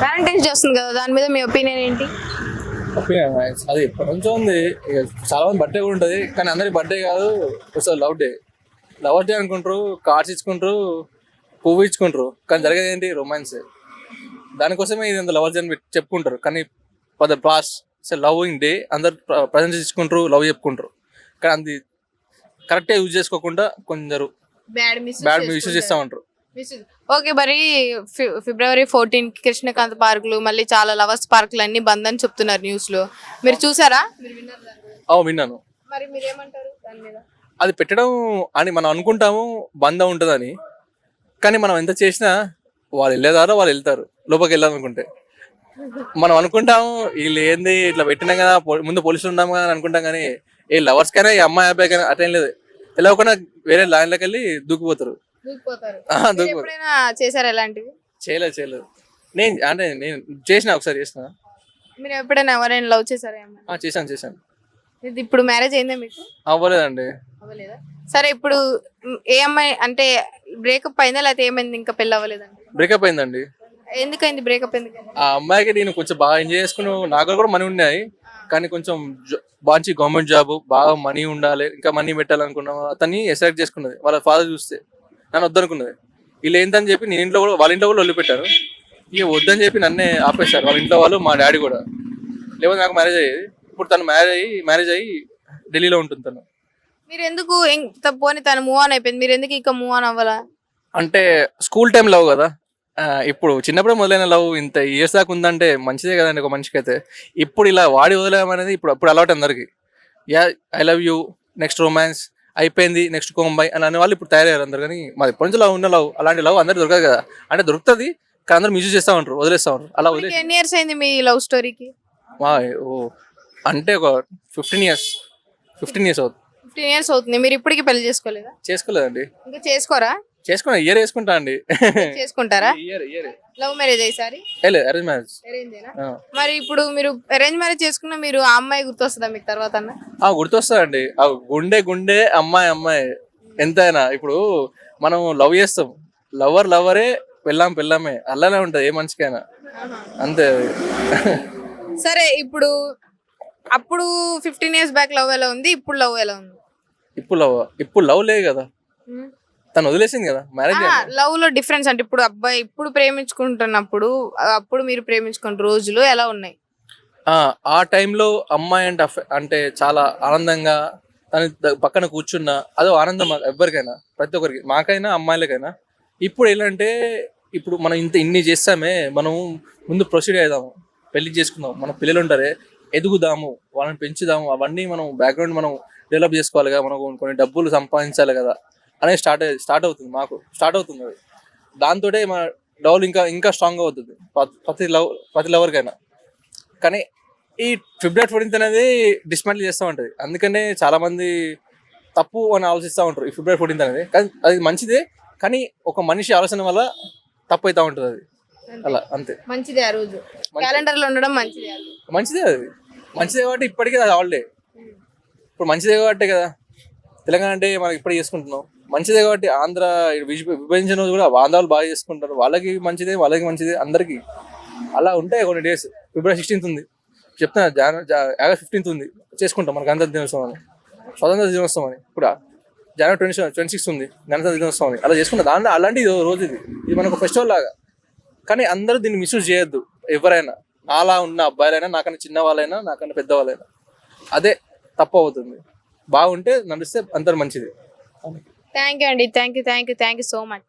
Valentine's day వస్తుంది కదా దాని మీద మీ ఒపీనియన్ ఏంటి? ఒపీనియన్ అది నుంచో ఉంది. ఇక చాలా మంది బర్త్డే కూడా ఉంటుంది కానీ అందరి బర్త్డే కాదు ఒకసారి లవ్ డే లవర్ డే అనుకుంటారు కార్డ్స్ ఇచ్చుకుంటారు పువ్వు ఇచ్చుకుంటారు కానీ జరిగేది ఏంటి? రొమాన్స్ దానికోసమే ఇది అంత లవర్ డే అని చెప్పుకుంటారు కానీ for the pass loving day అందరు ప్రజెంట్ ఇచ్చుకుంటారు లవ్ చెప్పుకుంటారు. కానీ అది కరెక్ట్గా యూజ్ చేసుకోకుండా కొందరు బ్యాడ్ మిస్ బ్యాడ్ యూస్ చేస్తూ ఉంటారు. ఓకే మరి ఫిబ్రవరి ఫోర్టీన్ కృష్ణకాంత్ పార్కులు మళ్ళీ చాలా లవర్స్ పార్కులు అన్ని బంద్ అని చెప్తున్నారు న్యూస్లో మీరు చూసారా విన్నాను. మరి మీరు ఏమంటారు దాని మీద? అది పెట్టడం అని మనం అనుకుంటాము బంద ఉంటుందని. కానీ మనం ఎంత చేసినా వాళ్ళు వెళ్ళేదారో వాళ్ళు వెళ్తారు లోపలికి వెళ్ళాలనుకుంటే. మనం అనుకుంటాము వీళ్ళు ఏంది ఇట్లా పెట్టినాం కదా ముందు పోలీసులు ఉన్నాం కదా అని అనుకుంటాం కానీ ఏ లవర్స్ కైనా అమ్మాయి అబ్బాయి కైనా అటేం లేదు వెళ్ళకుండా వేరే లైన్లోకి వెళ్ళి దూకిపోతారు. దూకిపోతారు. ఆ, మీరు దూకిపోతారు ఎప్పుడైనా చేశారా ఇలాంటివి? చేయలేదు చేయలేదు. నేను అంటే నేను చేసిన ఒకసారి చేసిన. మీరు ఎప్పుడైనా ఎవరైనా లవ్ చేశారా ఏమన్నా? ఆ, చేశాను చేశాను. ఇది ఇప్పుడు మ్యారేజ్ అయిందా మీకు? అవ్వలేదండి. అవ్వలేదా? సరే ఇప్పుడు మ్, ఏ అమ్మాయి అంటే బ్రేకప్ అయిందా లేకపోతే ఏమైంది ఇంకా పెళ్ళి అవ్వలేదండి? బ్రేకప్ అయిందండి. ఎందుకైంది బ్రేకప్ ఎందుకైంది ఆ అమ్మాయికి నేను కొంచెం బాగా ఎంజాయ్ చేసుకుని నా దగ్గర కూడా మనీ ఉన్నాయి. కానీ కొంచెం జ- మంచి గవర్నమెంట్ జాబ్ బాగా మనీ ఉండాలి ఇంకా మనీ పెట్టాలనుకున్నా అతన్ని సెలెక్ట్ చేసుకున్నది వాళ్ళ ఫాదర్ చూస్తే. నన్ను వద్దనుకున్నది. వీళ్ళు ఏంటని చెప్పి నేను ఇంట్లో కూడా వాళ్ళ ఇంట్లో కూడా వదిలిపెట్టారు. ఇక వద్దని చెప్పి నన్నే ఆపేశారు. వాళ్ళ ఇంట్లో వాళ్ళు మా డాడీ కూడా. లేకపోతే నాకు మ్యారేజ్ అయ్యేది. ఇప్పుడు తను మ్యారేజ్ అయ్యి మ్యారేజ్ అయ్యి ఢిల్లీలో ఉంటుంది తను. మీరు ఎందుకు పోనీ తను మూవ్ ఆన్ అయిపోయింది. మీరు ఎందుకు ఇంకా మూవ్ ఆన్ అవ్వాలా? అంటే స్కూల్ టైం లవ్ కదా. ఇప్పుడు చిన్నప్పుడే మొదలైన లవ్ ఇంత ఇయర్స్ దాకా ఉందంటే మంచిదే కదండి ఒక మనిషికి అయితే. ఇప్పుడు ఇలా వాడి వదిలేమనేది ఇప్పుడు అప్పుడు అలవాటు అందరికి. Yeah I love you next romance అయిపోయింది నెక్స్ట్ కోంబాయ్ అని అనే వాళ్ళు ఇప్పుడు తయారయ్యారు అందరు. కానీ మాది ఎప్పటి నుంచి లవ్ ఉన్న లవ్ అలాంటి లవ్ అందరికి దొరకదు కదా. అంటే దొరుకుతుంది కానీ అందరూ మిస్యూజ్ చేస్తూ ఉంటారు వదిలేస్తూ ఉంటారు. అలా మీకు వదిలేసి ఎన్ని ఇయర్స్ అయింది మీ లవ్ స్టోరీకి మా ఓ అంటే ఒక ఫిఫ్టీన్ ఇయర్స్ ఫిఫ్టీన్ ఇయర్స్ అవుతుంది. ఫిఫ్టీన్ ఇయర్స్ అవుతుంది. మీరు ఇప్పటికి పెళ్ళి చేసుకోలేదా? చేసుకోలేదండి. ఇంకా చేసుకోరా? చేసుకున్నా ఇయర్ వేసుకుంటా అండి. చేసుకుంటారా? ఇయర్ ఇయర్ లవ్ మ్యారేజ్ అయ్యారి లేదు అరేంజ్ మ్యారేజ్ మరి ఇప్పుడు మీరు అరేంజ్ మ్యారేజ్ చేసుకున్న మీరు ఆ అమ్మాయి గుర్తొస్తుందా మీకు తర్వాత అన్న? ఆ గుర్తొస్తాయండి ఆ గుండె గుండె అమ్మాయి అమ్మాయి. ఎంతైనా ఇప్పుడు మనం లవ్ చేస్తాం. లవర్ లవరే పెళ్ళాం పెళ్ళామే. అలానే ఉంటది ఏ మనిషికైనా. అంతే. సరే ఇప్పుడు అప్పుడు ఫిఫ్టీన్ ఇయర్స్ బ్యాక్ లవ్ ఎలా ఉంది? ఇప్పుడు లవ్ ఎలా ఉంది? ఇప్పుడు లవ్ ఇప్పుడు లవ్ లేదు కదా. తను వదిలేసింది కదా? మ్యారేజ్ లవ్లో డిఫరెన్స్ అంటే ఇప్పుడు అబ్బాయి ఇప్పుడు ప్రేమించుకుంటున్నప్పుడు అప్పుడు మీరు ప్రేమించుకున్న రోజులు ఎలా ఉన్నాయి? ఆ టైంలో అమ్మాయి అంటే అంటే చాలా ఆనందంగా తన పక్కన కూర్చున్న అదో ఆనందం ఎవరికైనా ప్రతి ఒక్కరికి మాకైనా అమ్మాయిలకైనా. ఇప్పుడు ఏంటంటే ఇప్పుడు మనం ఇంత ఇన్ని చేస్తామే మనం ముందు ప్రొసీడ్ అవుదాము పెళ్ళి చేసుకుందాం మన పిల్లలు ఉంటారే ఎదుగుదాము వాళ్ళని పెంచుదాము అవన్నీ మనం బ్యాక్గ్రౌండ్ మనం డెవలప్ చేసుకోవాలి కదా మనం కొన్ని డబ్బులు సంపాదించాలి కదా. అనేది స్టార్ట్ స్టార్ట్ అవుతుంది మాకు. స్టార్ట్ అవుతుంది అది. దాంతో మన లవ్ ఇంకా ఇంకా స్ట్రాంగ్ అవుతుంది. ప్రతి- లవ్ ప్రతి లవర్కైనా కానీ. ఈ ఫిబ్రవరి ఫోర్టీన్త్ అనేది డిస్మాంటిల్ చేస్తూ ఉంటుంది. అందుకనే చాలా మంది తప్పు అని ఆలోచిస్తూ ఉంటారు ఈ ఫిబ్రవరి ఫోర్టీన్త్ అనేది. కానీ అది మంచిదే కానీ ఒక మనిషి ఆలోచన వల్ల తప్పు అవుతూ ఉంటుంది అది. అలా అంతే. మంచిదే ఆ రోజు. క్యాలెండర్లో ఉండడం మంచిదే. మంచిదే అది. మంచిదే కాబట్టి ఇప్పటికీ అది హాలిడే ఇప్పుడు మంచిదే కాబట్టి కదా. తెలంగాణ అంటే మనం ఇప్పటికే చేసుకుంటున్నాం. మంచిదే కాబట్టి ఆంధ్ర విభ- విభజించిన రోజు కూడా ఆంధ్రాలు బాగా చేసుకుంటారు. వాళ్ళకి మంచిదే వాళ్ళకి మంచిదే అందరికీ. అలా ఉంటాయి కొన్ని డేస్. ఫిబ్రవరి సిక్స్టీన్త్ ఉంది. చెప్తున్నా జాన్ ఆగస్ట్ ఫిఫ్టీన్త్ ఉంది. చేసుకుంటాం మనకు గణతంత్ర దినోత్సవం అని. స్వతంత్ర దినోత్సవం అని. ఇప్పుడు? జనవరి ట్వంటీ ట్వంటీ సిక్స్ ఉంది. గణతంత్ర దినోత్సవం అని. అలా చేసుకుంటాం. దాంట్లో అలాంటిది రోజు ఇది. ఇది మనకు ఫెస్టివల్ లాగా. కానీ అందరూ దీన్ని మిస్యూజ్ చేయొద్దు. ఎవరైనా. నాలా ఉన్న అబ్బాయిలైనా నాకన్నా చిన్న వాళ్ళైనా నాకన్నా పెద్దవాళ్ళైనా. అదే తప్పు అవుతుంది. బాగుంటే నడిస్తే అందరు మంచిది. థ్యాంక్ యూ అండి. Thank you thank you thank you so much.